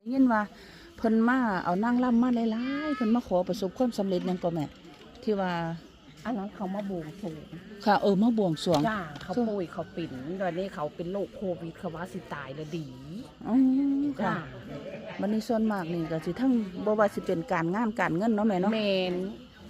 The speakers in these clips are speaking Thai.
ได้ยินว่าเพิ่นมาเอานางล่ำมาหลายๆเพิ่นมาขอประสบความสำเร็จหยังก็แม่ที่ว่าอันนั้นเขามาบวงสรวงค่ะเออมาบวงสรวงจ้าเขาป่วยเขาปิ่นตอนนี้เขาเป็นโรคโควิดเขาว่าสิตายแล้วดีอ๋อจ้าค่ะวันนี้ส่วนมากนี่ก็สิทั้งบ่ว่าสิเป็นการงานการเงินเนาะแม่เนาะเมน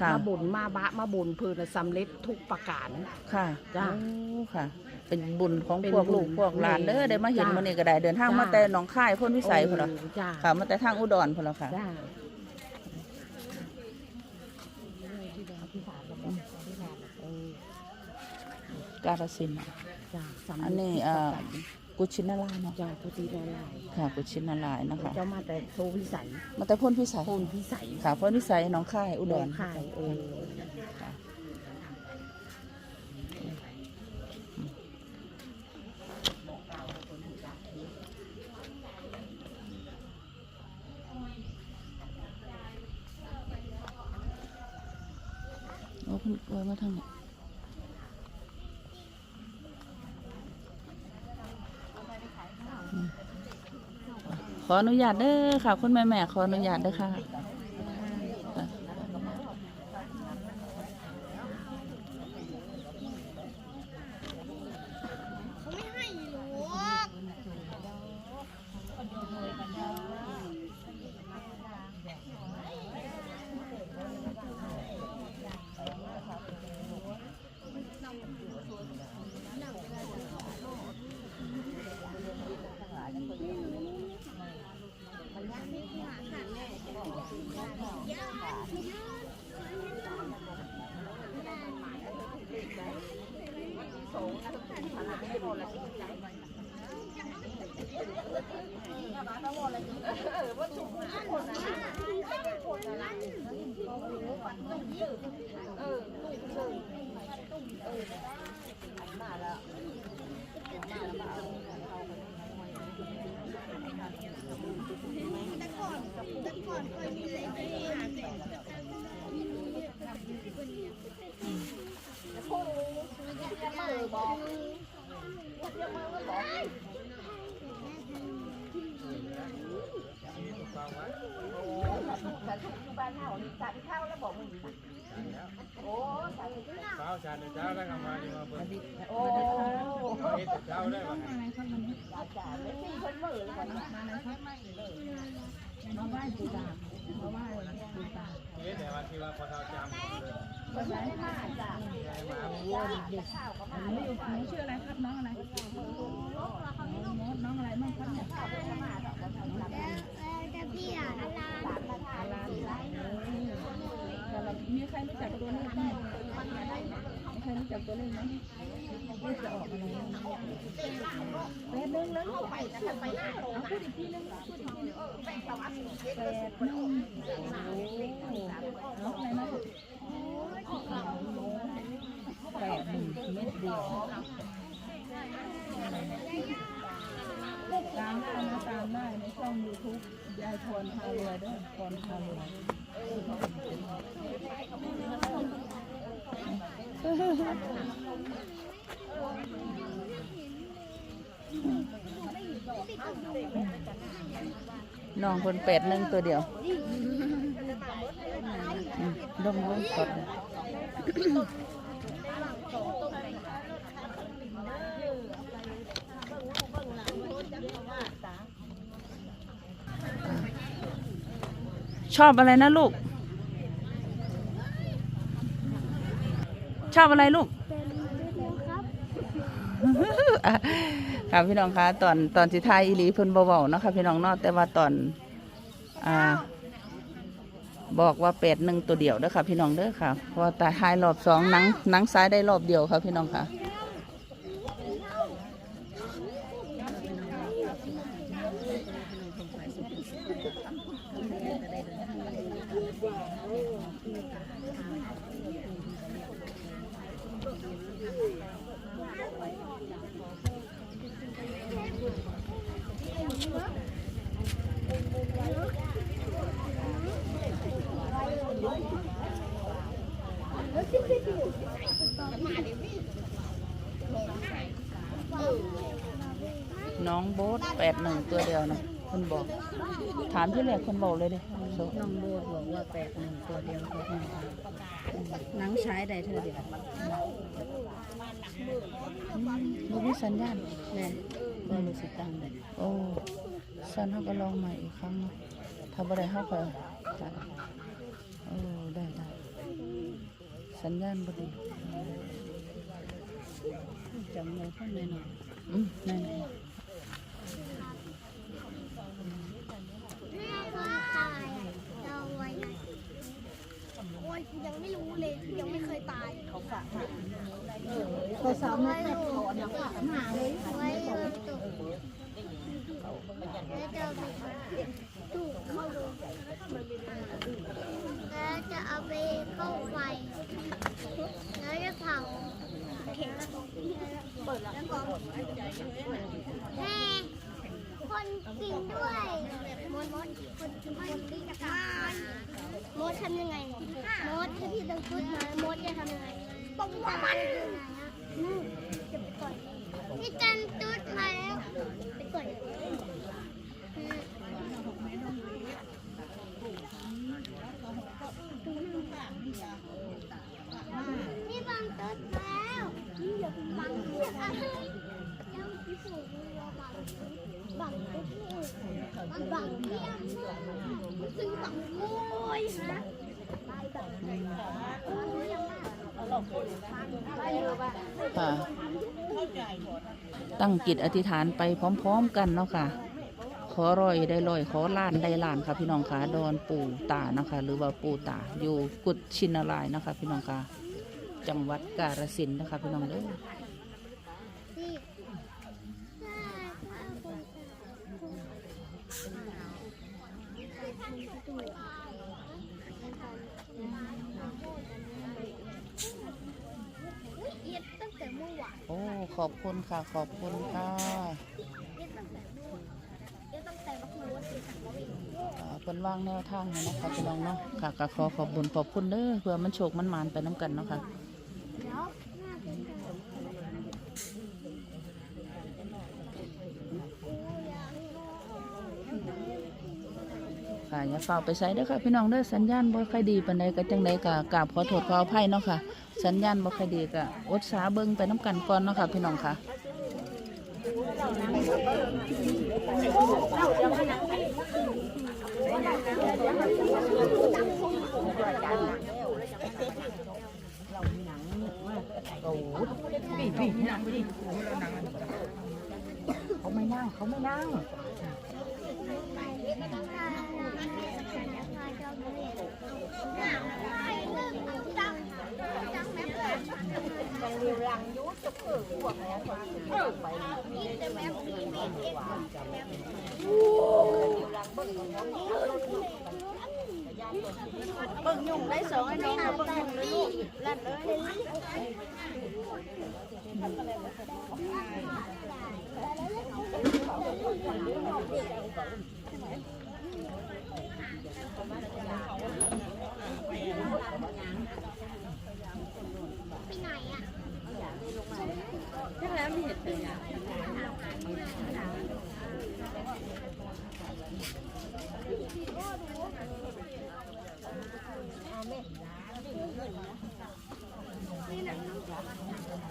ค่ะมาบุญมาบะมาบุญเพื่อสำเร็จทุกประการค่ะจ้ะโอ้ค่ะ เป็นบุญของเป็นพวกบุญลูกพวกหลานเด้อแม่ได้มาเห็นจ้ะมื้อนี้ก็ได้เดินทางจ้ะมาแต่หนองคายพ้นวิสัยพุ่นล่ะโอ้จ้าค่ะมาแต่ทางอุดรพุ่นล่ะค่ะจ้ากาฬสินธุ์จ้าสำเร็จอันนี้ทุกอ่าประการกุชินารายณ์เนาะจ้าพุทธินารายณ์ค่ะกุชินารายณ์นะคะเจ้ามาแต่โซวิสัยมาแต่พ้นวิสัยโพนพิสัยค่ะพ้นวิสัยหนองคายอุดรคายเออ ค่ะ โอ้คุณเอามาทางไหนขออนุญาตเด้อค่ะ คุณแม่แม่ขออนุญาตเด้อค่ะ เช้าชาเช้าแล้วก็มาดีมาเบิ่งโอ้เฮ็ดแต่เช้าได้บ่มาไหว้ปู่ตามาไหว้ปู่ตาเฮ็ดแต่ว่าที่ว่าพอเช้าจำเลย มาไหว้มาจ้ามาวัวหนูชื่ออะไรครับน้องอะไรน้องน้องอะไรบ้างครับเนี่ยแต่พี่อะลาลันมีใครรู้จักตัวเลขไหมมีใครรู้จักตัวเลขไหมเลขจะออกอะไรแปดหนึ่งแล้วเอาพูดอีกทีนึงพูดอีกทีนึงแปดหนึ่งโอ้โหน้องอะไรนะ แปดหนึ่งเม็ดเดียวตามได้นะตามได้ในช่องยูทูบยายพรพารวยด้วยพรพารวยน้องคนแปดหนึ่งตัวเดียวอืมลงลงกด ชอบอะไรนะลูก ชอบอะไรลูกครับอะค่ะพี่น้องคะตอนตอนสิทายอีหลีเพิ่นเบาๆเนาะค่ะพี่น้องเนาะแต่ว่าตอน อ่า บอกว่าแปดหนึ่งตัวเดียวเด้อค่ะ พี่น้องเด้อค่ะเพราะตาทายรอบสองนังนังซ้ายได้รอบเดียวค่ะพี่น้องค่ะ น้องโบ๊ทแปดหนึ่งตัวเดียวนะคนบอก ถามที่แรกคนบอกเลยเด้โซน้องโบดบอกว่าแปดหนึ่งตัวเดียวเขาให้หนังใช้ได้เธอเดียวบ่มีสัญญาณแม่ก็รู้สึกตังเลยโอ้สันเขาก็ลองใหม่อีกครั้งเนาะถ้าบ่ได้เขาก็ตัดโอ้ได้ได้ สัญญาณบ่ดีจำเลยคนหน่อยอืมนั่นไงแม่ตายเอาไว้โอ๊ยยังไม่รู้เลยยังไม่เคยตายเขาฝากมาเขาสามารถถอนฝากมาเลยไว้ตกแล้วจะไปตุกเข้าดูแล้วจะเอาไปเข้าไฟ แล้วจะเผาเข็มเปิด แม่คนกินด้วยมดมดคนกินคนกินกับมันมดทำยังไงมดถ้าพี่ต้องพูดมามดจะทำยังไงต้องมันจะไปต่อยพี่จันตุ๊ดมาแล้วไปก่อนอืมนี่บังตุ๊ดมาแล้วนี่อย่าเพิ่งบังตุ๊ดอะยังพิสูจน์เลยว่าบังตุ๊ดบังตุ๊ดนี่มันบังเพี้ยมมันซื้อบังโวยฮะไปบังเพี้ยมมากไปเถอะบ้าน ค่ะ ตั้งจิตอธิษฐานไปพร้อมๆกันเนาะค่ะ ขอรอยได้รอย ขอล้านได้ล้านค่ะพี่น้องค่ะดอนปู่ตานะคะ หรือว่าปู่ตาอยู่กุดชินารายนะคะ พี่น้องค่ะ จังหวัดกาฬสินธุ์นะคะ พี่น้องเด้อ นี่ถ้าถ้าคนเย็ดตั้งแต่เมื่อวาน โอ้ ขอบคุณค่ะ ขอบคุณค่ะเป็นว่างแนวทางนะคะพี่น้องเนาะค่ะก็ขอขอบคุณขอบคุณเด้อเพื่อมันโชคมันมานไปน้ำกันเนาะค่ะ เดี๋ยวหน้าเป็นแบบ ค่ะอย่าเฝ้าไปใส่เด้อค่ะพี่น้องเด้อสัญญาณบ่ค่อยดีปานใดก็จังไดก็กราบขอโทษขออภัยเนาะค่ะ สัญญาณบ่ค่อยดีก็อดสาเบิ่งไปน้ำกันก่อนเนาะค่ะพี่น้องค่ะเขาไม่นั่งเขาไม่นั่ง เบิ่งยุ่งได้สองไอ้น้องเบิ่งยุ่งเลยลูกลั่นเลยแล้วมีเหตุเป็นอย่าง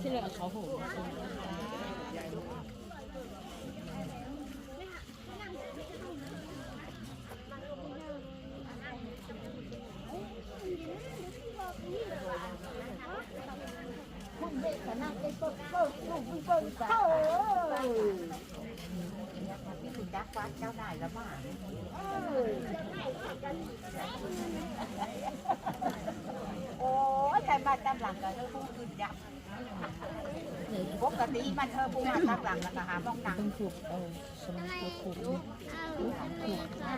ที่เหลือเขาหู โอ้ยใครมาตามหลังก็เธอผู้อื่นยับปกติมันเธอผู้มาตามหลังแล้วก็หาบ้องหนังต้องถูกเอาสมมติถูกถูกเอาทำไมค่ะ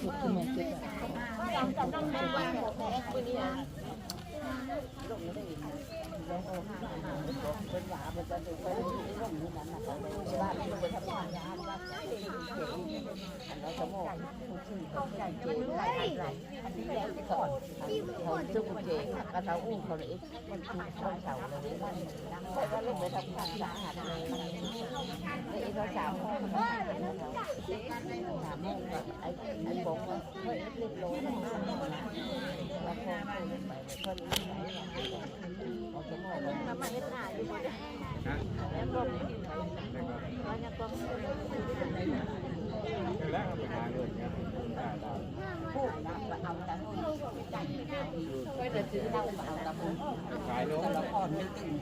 ถูกขึ้นมาจุดอะที่พูดจุกเจกระเทาอุ้งเขาเลยมันถูกเขาเสาเลยนั่งก็ลงไปทำความสะอาดเลยไอ้เราสาวสามโม งกั แล้วไปหาเงินเนี่ยพูดนะเอาแต่พูดก็จะซื้อเหล้าเอาแต่พูดขายแล้วละครไม่ตึง